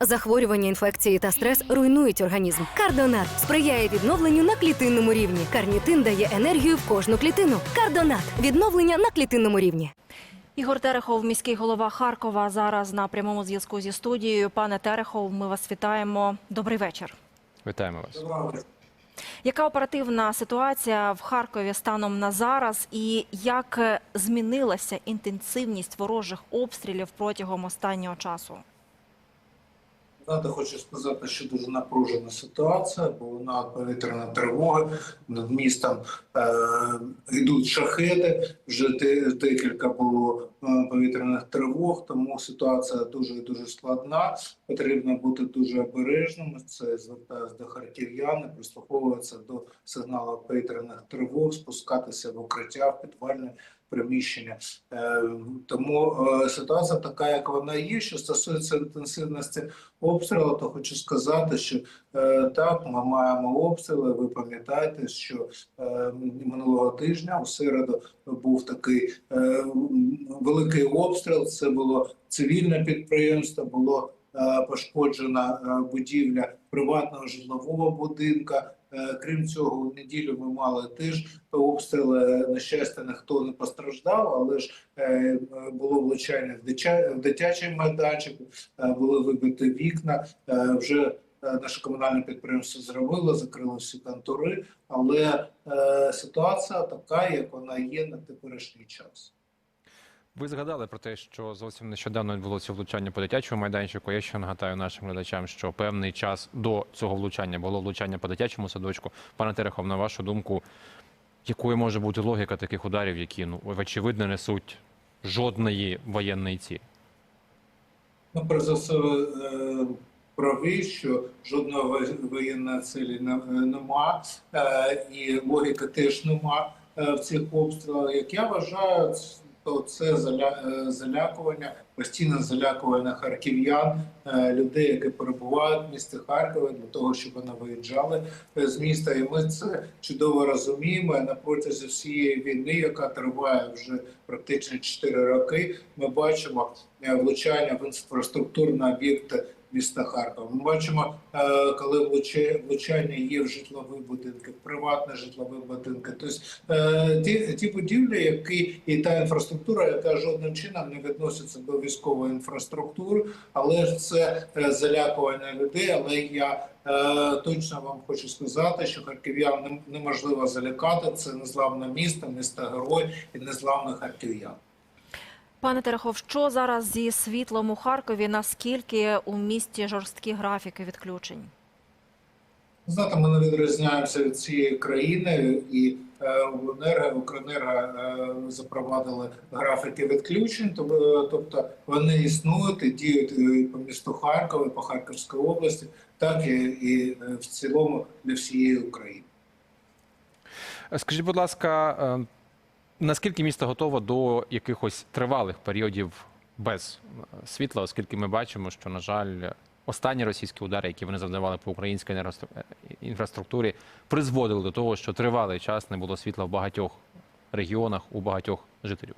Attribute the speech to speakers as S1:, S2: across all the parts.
S1: Захворювання, інфекції та стрес руйнують організм. Кардонат сприяє відновленню на клітинному рівні. Карнітин дає енергію в кожну клітину. Кардонат відновлення на клітинному рівні.
S2: Ігор Терехов, міський голова Харкова, зараз на прямому зв'язку зі студією. Пане Терехов, ми вас вітаємо. Добрий вечір.
S3: Вітаємо вас.
S2: Яка оперативна ситуація в Харкові станом на зараз, і як змінилася інтенсивність ворожих обстрілів протягом останнього часу?
S4: Знаєте, хочу сказати, що дуже напружена ситуація, бо вона повітряна тривога над містом е, йдуть шахеди. Вже де- декілька було е, повітряних тривог, тому ситуація дуже дуже складна. Потрібно бути дуже обережними. Це звертаюся до харків'ян, і прислуховуватися до сигналів повітряних тривог, спускатися в укриття, в підвальне приміщення. Е, тому е, ситуація така, як вона є. Що стосується інтенсивності обстрілу, то хочу сказати, що е, так, ми маємо обстріли. Ви пам'ятаєте, що минулого тижня у середу був такий великий обстріл. Це було цивільне підприємство, було пошкоджена е, будівля приватного житлового будинка. Е, Крім цього, у неділю ми мали теж обстріли. На щастя, ніхто не постраждав, але ж е, було влучання в дитя- дитячий майданчик, е, були вибиті вікна. Е, Вже е, наше комунальне підприємство зробило, закрило всі контори, але е, ситуація така, як вона є на теперішній час.
S3: Ви згадали про те, що зовсім нещодавно відбулося влучання по дитячому майданчику. Я ще нагадаю нашим глядачам, що певний час до цього влучання було влучання по дитячому садочку. Пане Терехов, на вашу думку, якою може бути логіка таких ударів, які ну очевидно несуть жодної воєнної цілі?
S4: Ну, перш за все, е, що жодної во- воєнної цілі е, нема, е, і логіки теж нема в цих обстрілах. Як я вважаю, то це заля- е, залякування, постійне залякування харків'ян, е, людей, які перебувають в місті Харкові, для того, щоб вони виїжджали е, з міста. І ми це чудово розуміємо. На протязі всієї війни, яка триває вже практично 4 роки, ми бачимо влучання в інфраструктурні об'єкти міста Харкова. Ми бачимо, е, коли влучання є в житлові будинки, в приватні житлові будинки. Тобто е, ті, ті будівлі, які і та інфраструктура, яка жодним чином не відноситься до військової інфраструктури, але ж це е, залякування людей. Але я точно вам хочу сказати, що харків'ян неможливо залякати. Це незламне місто, місто герой і незламне харків'ян.
S2: Пане Терехов, що зараз зі світлом у Харкові? Наскільки у місті жорсткі графіки відключень?
S4: Знаєте, ми не відрізняємося від цієї країни, і е, в енерго, в Укренерго е, запровадили графіки відключень, тобто вони існують і діють і по місту Харкова, і по Харківській області, так і, і е, в цілому для всієї України.
S3: Скажіть, будь ласка, наскільки місто готово до якихось тривалих періодів без е, світла, оскільки ми бачимо, що, на жаль, останні російські удари, які вони завдавали по українській е, інфраструктурі, призводили до того, що тривалий час не було світла в багатьох регіонах у багатьох жителів.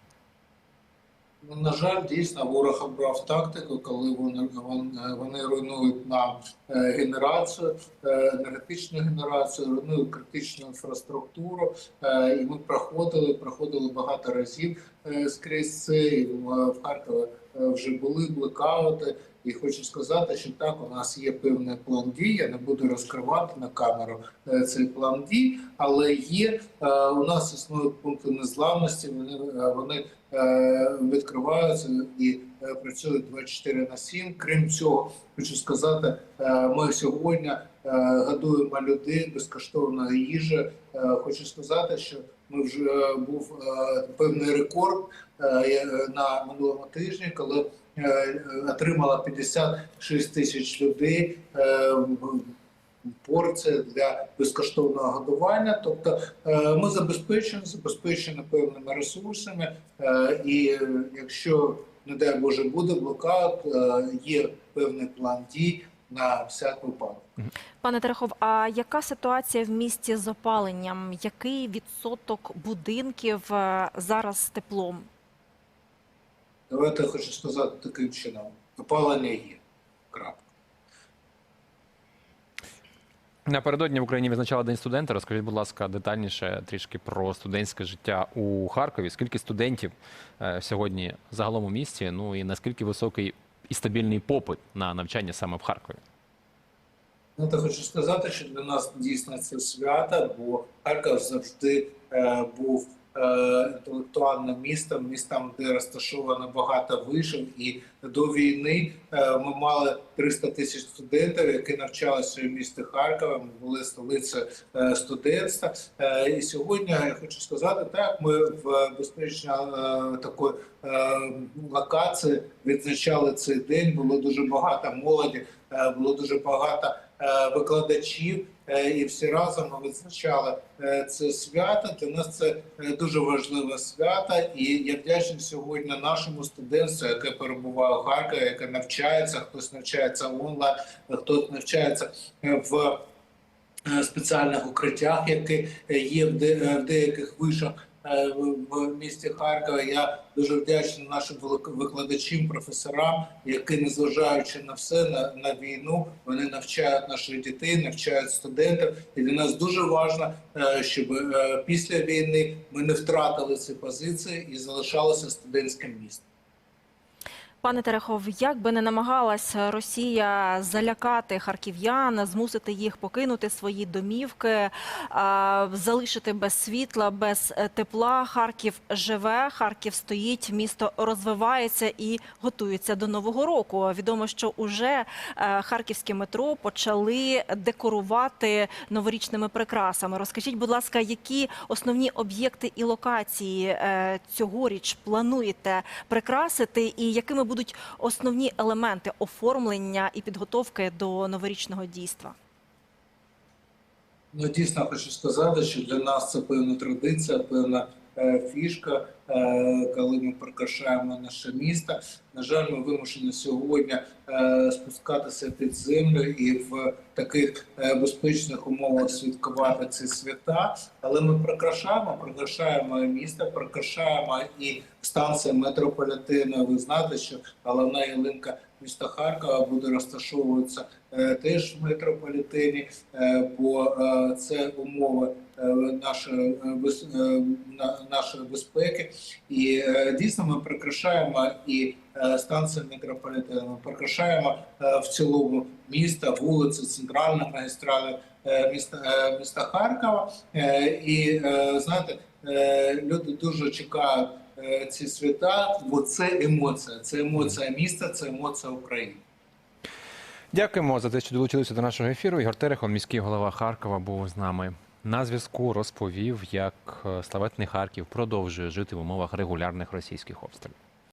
S4: Ну, На жаль, дійсно ворог обрав тактику, коли вони вони, вони руйнують нам е, генерацію, е, енергетичну генерацію, руйнують критичну інфраструктуру. Е, І ми проходили, проходили багато разів е, скрізь це. В Харкові е, вже були блекаути. І хочу сказати, що так, у нас є певний план дій. Я не буду розкривати на камеру е, цей план дій, але є е, у нас існують пункти незламності. Вони е, вони е, відкриваються і е, працюють 24 на 7. Крім цього, хочу сказати, е, ми сьогодні е, годуємо людей безкоштовною їжею. Е, Хочу сказати, що ми вже е, був е, певний рекорд е, на минулому тижні, коли е, отримала 56 тисяч людей. е, Порція для безкоштовного годування, тобто е, ми забезпечені, забезпечені певними ресурсами, Е, І е, якщо, не дай Боже, буде блокаут, е, є певний план дій на всяк випадок.
S2: Пане Терехов, а яка ситуація в місті з опаленням? Який відсоток будинків е, зараз з теплом?
S4: Давайте я хочу сказати таким чином: опалення є. Крапка.
S3: Напередодні в Україні відзначали День студента. Розкажіть, будь ласка, детальніше трішки про студентське життя у Харкові. Скільки студентів е, сьогодні загалом у місті? Ну і наскільки високий і стабільний попит на навчання саме в Харкові?
S4: Ну, то хочу сказати, що для нас дійсно це свято, бо Харків завжди е, був інтелектуальним містом, містом, де розташовано багато вишів. І до війни е, ми мали 300 тисяч студентів, які навчалися у місті Харкова. Ми були столицею е, студентства. Е, і сьогодні я хочу сказати, так ми в безпечно е, такої е, локації відзначали цей день. Було дуже багато молоді, е, було дуже багато е, викладачів, е, і всі разом ми відзначали е, це свято. Для нас це е, дуже важливе свято, і я вдячний сьогодні нашому студентству, яке перебуває у Харкові, яке навчається, хтось навчається онлайн, хтось навчається е, в е, спеціальних укриттях, які е, є е, в деяких вишах. Е, в- місті Харкова я дуже вдячний нашим викладачам, професорам, які, незважаючи на все, на, на війну, вони навчають наших дітей, навчають студентів. І для нас дуже важливо, е, щоб е, після війни ми не втратили ці позиції і залишалося студентським містом.
S2: Пане Терехов, як би не намагалась Росія залякати харків'ян, змусити їх покинути свої домівки, залишити без світла, без е, тепла. Харків живе, Харків стоїть, місто розвивається і готується до нового року. Відомо, що уже е, харківське метро почали декорувати новорічними прикрасами. Розкажіть, будь ласка, які основні об'єкти і локації е, цьогоріч плануєте прикрасити, і якими будуть основні елементи оформлення і підготовки до новорічного дійства?
S4: Ну, дійсно хочу сказати, що для нас це певна традиція, певна е, фішка, е, коли ми прикрашаємо наше місто. На жаль, ми вимушені сьогодні спускатися під землю і в таких е, безпечних умовах святкувати ці свята. Але ми прикрашаємо, прикрашаємо місто, прикрашаємо і станція метрополітену. Ви знаєте, що головна ялинка міста Харкова буде розташовуватися е, теж в метрополітені, е, бо е, це умови е, нашої, е, е, нашої безпеки. І е, дійсно ми прикрашаємо і е, станцію метрополітену, прикрашаємо е, в цілому міста, вулиці, центральні магістралі е, міста, міста Харкова. І знаєте, люди дуже чекають ці свята, бо це емоція. Це емоція міста, це емоція України.
S3: Дякуємо за те, що долучилися до нашого ефіру. Ігор Терехон, міський голова Харкова, був з нами. На зв'язку розповів, як славетний Харків продовжує жити в умовах регулярних російських обстрілів.